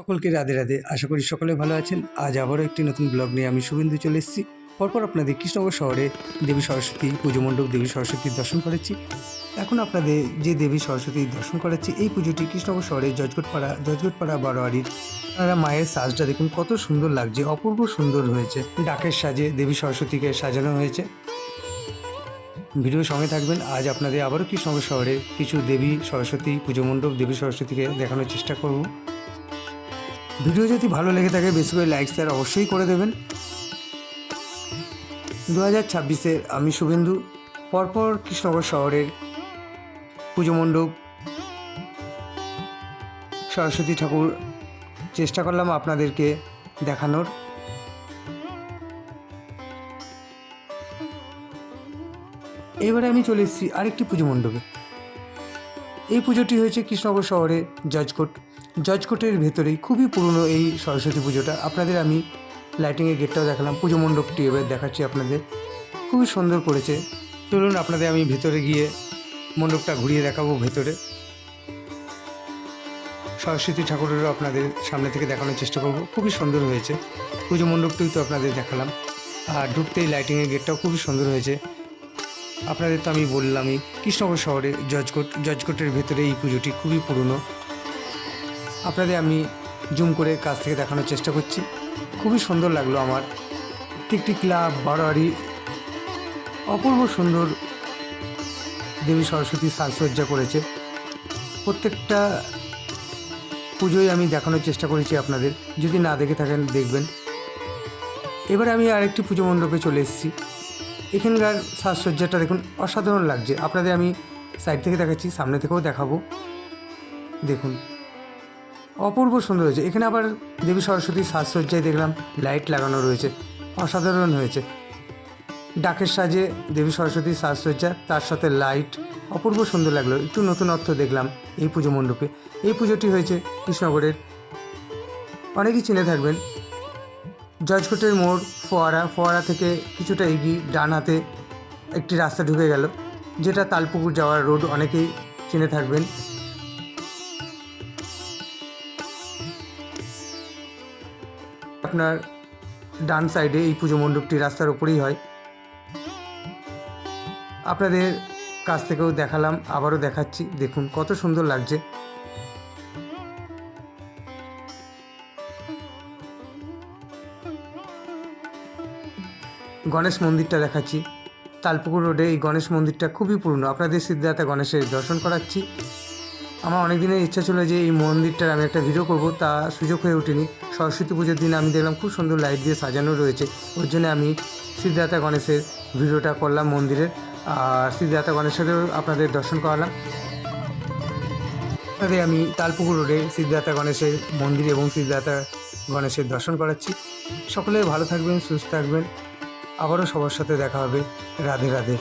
সকলকে রাধে রাধে। আশা করি সকলে ভালো আছেন। আজ আবারও একটি নতুন ব্লগ নিয়ে আমি শুভেন্দু চলে এসেছি। পরপর আপনাদের কৃষ্ণনগর শহরে দেবী সরস্বতী পুজো মণ্ডপ দেবী সরস্বতীর দর্শন করেছি। এখন আপনাদের যে দেবী সরস্বতীর দর্শন করাচ্ছি এই পুজোটি কৃষ্ণনগর শহরে জজগটপাড়া জজগটপাড়া বারোয়ারির। আপনারা মায়ের সাজটা দেখুন, কত সুন্দর লাগছে, অপূর্ব সুন্দর হয়েছে। ডাকের সাজে দেবী সরস্বতীকে সাজানো হয়েছে। ভিডিও সঙ্গে থাকবেন। আজ আপনাদের আবারও কৃষ্ণনগর শহরে কিছু দেবী সরস্বতী পুজো মণ্ডপ, দেবী সরস্বতীকে দেখানোর চেষ্টা করব। ভিডিও যদি ভালো লেগে থাকে, বেশি করে লাইক শেয়ার অবশ্যই করে দেবেন। দু হাজার ছাব্বিশে আমি শুভেন্দু, পরপর কৃষ্ণনগর শহরের পুজো মণ্ডপ, সরস্বতী ঠাকুর, চেষ্টা করলাম আপনাদেরকে দেখানোর। এবারে আমি চলে এসেছি আরেকটি পুজো মণ্ডপে। এই পুজোটি হয়েছে কৃষ্ণনগর শহরে জজকোট। জজকোটের ভেতরেই খুবই পুরনো এই সরস্বতী পুজোটা। আপনাদের আমি লাইটিংয়ের গেটটাও দেখালাম, পুজো মণ্ডপটি এবার দেখাচ্ছি আপনাদের। খুবই সুন্দর করেছে। চলুন আপনাদের আমি ভেতরে গিয়ে মণ্ডপটা ঘুরিয়ে দেখাবো ভেতরে। সরস্বতী ঠাকুরেরও আপনাদের সামনে থেকে দেখানোর চেষ্টা করব। খুবই সুন্দর হয়েছে। পুজো মণ্ডপটিও তো আপনাদের দেখালাম। আর ঢুকতেই লাইটিংয়ের গেটটাও খুবই সুন্দর হয়েছে। আপনাদের তো আমি বললামই, কৃষ্ণনগর শহরে জজকোট, জজকোটের ভেতরে এই পুজোটি খুবই পুরনো। আপনাদের আমি জুম করে কাছ থেকে দেখানোর চেষ্টা করছি। খুবই সুন্দর লাগল আমার। টিকটিক ক্লাব, বারোয়ারি, অপূর্ব সুন্দর দেবী সরস্বতী সাজসজ্জা করেছে। প্রত্যেকটা পুজোই আমি দেখানোর চেষ্টা করেছি আপনাদের। যদি না দেখে থাকেন, দেখবেন। এবারে আমি আরেকটি পুজো মণ্ডপে চলে এসেছি। এখানকার সাজসজ্জাটা দেখুন অসাধারণ লাগছে। আপনাদের আমি সাইড থেকে দেখাচ্ছি, সামনে থেকেও দেখাবো। দেখুন, অপূর্ব সুন্দর হয়েছে। এখানে আবার দেবী সরস্বতীর সাজসজ্জায় দেখলাম লাইট লাগানো রয়েছে, অসাধারণ হয়েছে। ডাকের সাজে দেবী সরস্বতীর সাজসজ্জা, তার সাথে লাইট অপূর্ব সুন্দর লাগল। একটু নতুনত্ব দেখলাম এই পুজো মণ্ডপে। এই পুজোটি হয়েছে কৃষ্ণনগরের, অনেকেই চিনে থাকবেন জজকোটের মোড়, ফোয়ারা ফোয়ারা থেকে কিছুটা এগিয়ে ডান হাতে একটি রাস্তা ঢুকে গেল, যেটা তালপুকুর যাওয়ার রোড অনেকেই চিনে থাকবেন। আপনার ডান সাইডে এই পুজো মণ্ডপটি রাস্তার ওপরেই হয়। আপনাদের কাছ থেকেও দেখালাম, আবারও দেখাচ্ছি, দেখুন কত সুন্দর লাগছে। গণেশ মন্দিরটা দেখাচ্ছি। তালপুকুর রোডে এই গণেশ মন্দিরটা খুবই পুরনো। আপনাদের সিদ্ধার্থা গণেশের দর্শন করাচ্ছি। আমার অনেক দিনের ইচ্ছা ছিল যে এই মন্দিরটার আমি একটা ভিডিও করব, তা সুযোগ হয়ে ওঠেনি। সরস্বতী পুজোর দিন আমি দেখলাম খুব সুন্দর লাইট দিয়ে সাজানো রয়েছে। ওর জন্য আমি সিদ্ধার্থা গণেশের ভিডিওটা করলাম মন্দিরের আর সিদ্ধার্থা গণেশেরও আপনাদের দর্শন করালাম। আপনাদের আমি তালপুকুর রোডে সিদ্ধার্থা গণেশের মন্দির এবং সিদ্ধার্থা গণেশের দর্শন করাচ্ছি। সকলে ভালো থাকবেন, সুস্থ থাকবেন। আবারও সবার সাথে দেখা হবে। রাধে রাধে।